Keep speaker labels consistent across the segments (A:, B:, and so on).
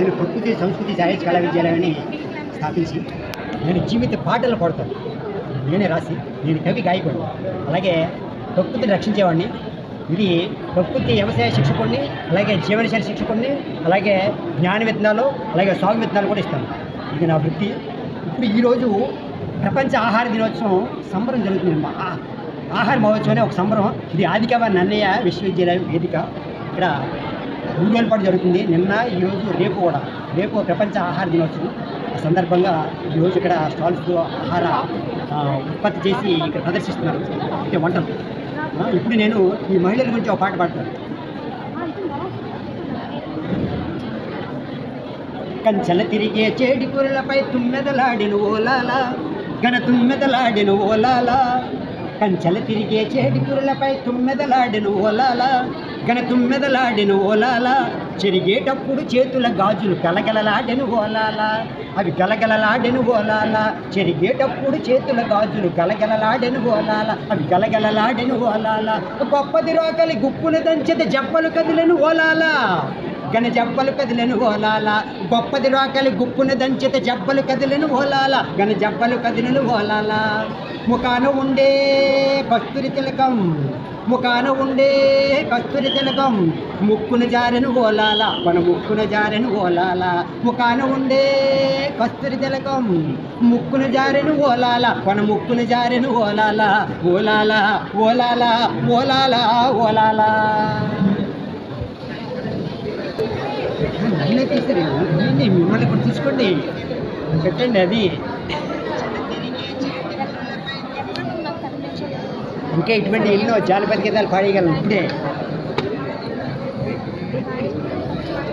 A: నేను ప్రకృతి సంస్కృతి సాహిత్య కళా విద్యాలయాన్ని స్థాపించి నేను జీవిత పాటలు పాడతాను. నేనే రాసి నేను కవి గాయకుడు అలాగే ప్రకృతిని రక్షించేవాడిని. ఇది ప్రకృతి వ్యవసాయ శిక్షకుడిని అలాగే జీవనశైలి శిక్షకుడిని అలాగే జ్ఞాన విత్తనాలు అలాగే సాగు విత్తనాలు కూడా ఇస్తాను. ఇది నా వృత్తి. ఇప్పుడు ఈరోజు ప్రపంచ ఆహార దినోత్సవం సంబరం జరుగుతుంది. ఆహార మహోత్సవం అనే ఒక సంబరం. ఇది ఆదికవ నన్నయ్య విశ్వవిద్యాలయం వేదిక. ఇక్కడ మూడు పాటు జరుగుతుంది. నిన్న ఈరోజు రేపు కూడా రేపు ప్రపంచ ఆహార దినోత్సవం. సందర్భంగా ఈరోజు ఇక్కడ స్టాల్స్ ఆహార ఉత్పత్తి చేసి ఇక్కడ ప్రదర్శిస్తున్నారు. అంటే వంటలు. ఇప్పుడు నేను ఈ మహిళల గురించి ఒక పాట పాడతాను. కంచెల తిరిగే చేడి కూరలపై తుమ్మెదలాడిన ఓలాల గణ తుమ్మెదలాడిన ఓలాల కంచెల తిరిగే చేడి కూరలపై తుమ్మెదలాడిన ఓలాల గన తుమ్మెదలాడిన ఓలాల. చెరిగేటప్పుడు చేతుల గాజులు గలగలలాడెను ఓలాలా. అవి గలగలలాడెను ఓలాల. చెరిగేటప్పుడు చేతుల గాజులు గలగలలాడెను ఓలాలా. అవి గలగలలాడెను ఓలాలా. గొప్పది రోకలి గుప్పున దంచెది జప్పలు కదిలను ఓలాల. గన జబ్బలు కదిలను ఓలాల. గొప్పది రాకలి గుప్పున దంచిత జబ్బలు కదిలను ఓలాల. గన జబ్బలు కదిలను ఓలాల. ముఖాన ఉండే కస్తూరి తిలకం. ముఖాన ఉండే కస్తూరి తిలకం. ముక్కున జారెను ఓలాల మన ముక్కున జారెను ఓలాల ముఖాన ఉండే కస్తూరి తిలకం. ముక్కున జారెను ఓలాల మన ముక్కున జారెను ఓలాల ఓలాల ఓలాల ఓలాల ఓలాల మిమ్మల్ని కూడా తీసుకోండి. పెట్టండి అది. ಅದಕ್ಕೆ ಇಟ್ಬಿಟ್ಟು ಇಲ್ಲೂ ಜಾನಪದ ಗೀತಲ್ಲಿ ಪಾಡಿಗಲ್ಲ ಬಿಟ್ಟೆ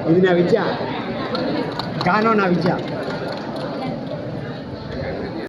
A: ಇದನ್ನ ವಿಜಯ ಕಾನೂನ ವಿಜಯ